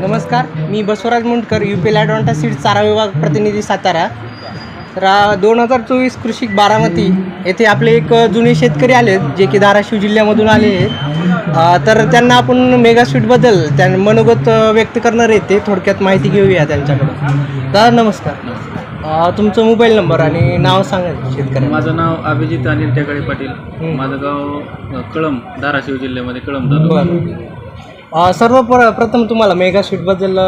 नमस्कार मी Basavaraj Mundkar U P Advanta seed चारा विभाग प्रतिनिधी सातारा. तर दोन हजार चोवीस कृषी बारामती येथे आपले एक जुने शेतकरी आले आहेत जे की धाराशिव जिल्ह्यामधून आले आहेत. तर त्यांना आपण मेगा स्वीटबद्दल त्या मनोगत व्यक्त करणार आहेत ते थोडक्यात माहिती घेऊया त्यांच्याकडून. दादा नमस्कार. तुमचं मोबाईल नंबर आणि नाव सांगा शेतकऱ्यांना. माझं नाव अभिजित अनिल टेकाळे पाटील. माझं गाव अ, कळंब धाराशिव जिल्ह्यामध्ये कळंब तालुका. सर्व प्र प्रथम तुम्हाला मेगा स्वीटबद्दल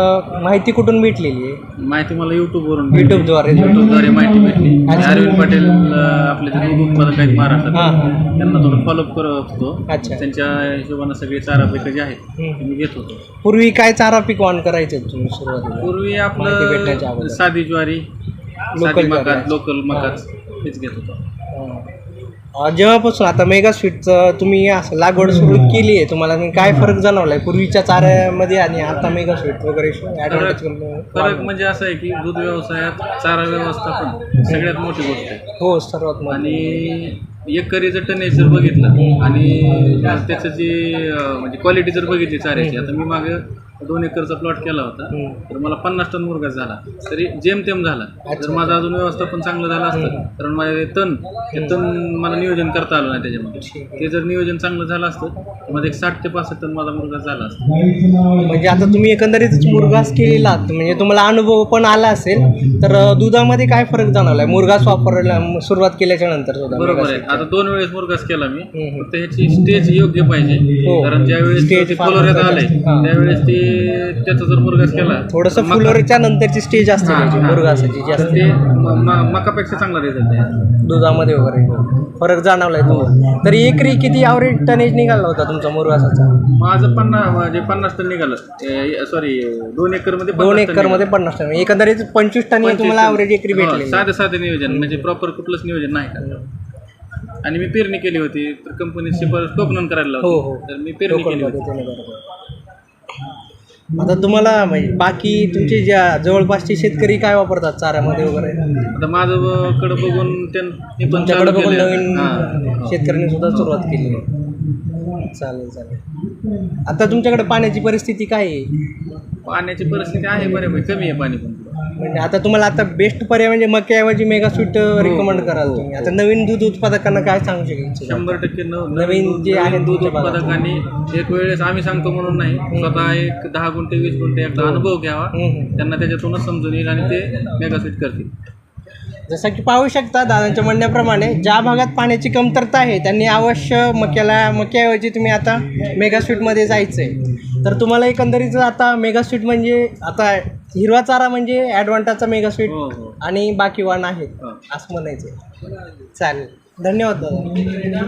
माहिती कुठून भेटलेली आहे? माहिती मला युट्यूबवरून यूट्यूबद्वारे युट्यूबद्वारे माहिती भेटली. अच्छा. अरविंद पाटील अ, आपले जे दूध उत्पादक आहेत महाराष्ट्रात हां त्यांना थोडं फॉलोअप करत होतो. अच्छा. त्यांच्या हिशोबानं सगळे चारा पिकं जे आहेत ते हम्म. मी घेत होतो. पूर्वी काय चारा पीक वाण करायचे तुम्ही सुरुवातीला? पूर्वी माहिती भेटण्याच्या आपलं अगोदर. साधी ज्वारी साधी मका ज्वारी. लोकल मकाच हेच घेत होतो. जेव्हापासून आता मेगा स्वीटचं तुम्ही असं लागवड सुरू केली आहे तुम्हाला आणि काय फरक जाणवलाय? पूर्वीच्या चाऱ्यामध्ये आणि आता मेगा स्वीट वगैरे advantage फरक म्हणजे असं आहे की दूध व्यवसायात चारा व्यवस्थापन सगळ्यात मोठी गोष्ट आहे. हो सर्वात महत्त्वाचं. आणि एकरी जर टनेज जर बघितलं आणि त्याचं जे अं, म्हणजे क्वालिटी जर बघितली चाऱ्याची आता मी मागे दोन एकरचा प्लॉट केला होता. तर मला पन्नास टन मुरगाच झाला तरी जेमतेम झाला. जर माझं अजून व्यवस्थापन चांगलं झालं असतं कारण माझे तण ते तण मला नियोजन करता आलं नाही त्याच्यामध्ये. ते जर नियोजन चांगलं झालं असतं तर माझं एक साठ ते पासष्ट टन माझा मुरगाच झाला असता म्हणजे आता तुम्ही एकंदरीतच मुरघास केलेला म्हणजे तुम्हाला अनुभव पण आला असेल तर दुधामध्ये काय फरक जाणवलाय मुरघास वापरायला सुरुवात केल्याच्यानंतर सुद्धा बरोबर आहे आता दोन वेळेस मुरगास केला मी. फक्त ह्याची स्टेज योग्य पाहिजे हो. कारण ज्यावेळेस आलंय. हा. त्यावेळेस ते त्याचा जर मुरगास केला थोडस मका- फुलोरीच्या नंतरची स्टेज असते हा, त्याची हा. मुरघासाची जी तर असते. ते म- म- मकापेक्षा चांगला रिझल्ट आहे. दुधामध्ये वगैरे. फरक जाणवलाय तुम्हाला. तरी एकरी किती ॲव्हरेज टनेज निघाला होता तुमचा मुरघासाचा माझं पन्नास म्हणजे पन्नास टन निघालं. सॉरी दोन एकरमध्ये दोन एकरमध्ये पन्नास टन. एकंदरीत पंचवीस टन तुम्हाला ॲव्हरेज एकरी भेटले साधे साधे नियोजन. म्हणजे प्रॉपर कुठलंच नियोजन नाही का? आणि मी पेरणी केली होती तर कंपनी शिफारस टोकनून करायला हो हो. तर मी पेरणी केली होती. आता तुम्हाला म्हणजे बाकी तुमचे ज्या जवळपासचे शेतकरी काय वापरतात चाऱ्यामध्ये वगैरे? आता माझं कडं बघून त्यांनी पण तुमच्याकडे चालू बघून. नवीन हां. शेतकऱ्यांनी सुद्धा सुरुवात केली. आहे चालेल चालेल. आता तुमच्याकडे पाण्याची परिस्थिती काय आहे? पाण्याची परिस्थिती आहे बऱ्यापैकी कमी आहे पाणी पण. म्हणजे आता तुम्हाला आता बेस्ट पर्याय म्हणजे मक्याऐवजी मेगा स्वीट रिकमेंड कराल तुम्ही. आता नवीन दूध उत्पादकांना काय सांगू शकेल शंभर टक्के न- नवीन जे आहे दूध. उत्पादकांनी एक वेळेस आम्ही सांगतो म्हणून नाही. स्वतः एक दहा गुंठे वीस गुंठे एकदा अनुभव घ्यावा. हम्म. त्यांना त्याच्यातूनच समजून येईल आणि ते मेगाफिट करतील. जसं की पाहू शकता दादांच्या म्हणण्याप्रमाणे ज्या भागात पाण्याची कमतरता आहे त्यांनी अवश्य मक्याला मक्याऐवजी तुम्ही आता मेगा स्वीटमध्ये जायचं आहे तर तुम्हाला एकंदरीत आता मेगा स्वीट म्हणजे आता हिरवा चारा म्हणजे ॲडव्हान्टाचा मेगा स्वीट हो हो. आणि बाकी वाण आहेत. असं म्हणायचं आहे चालेल. धन्यवाद दादा.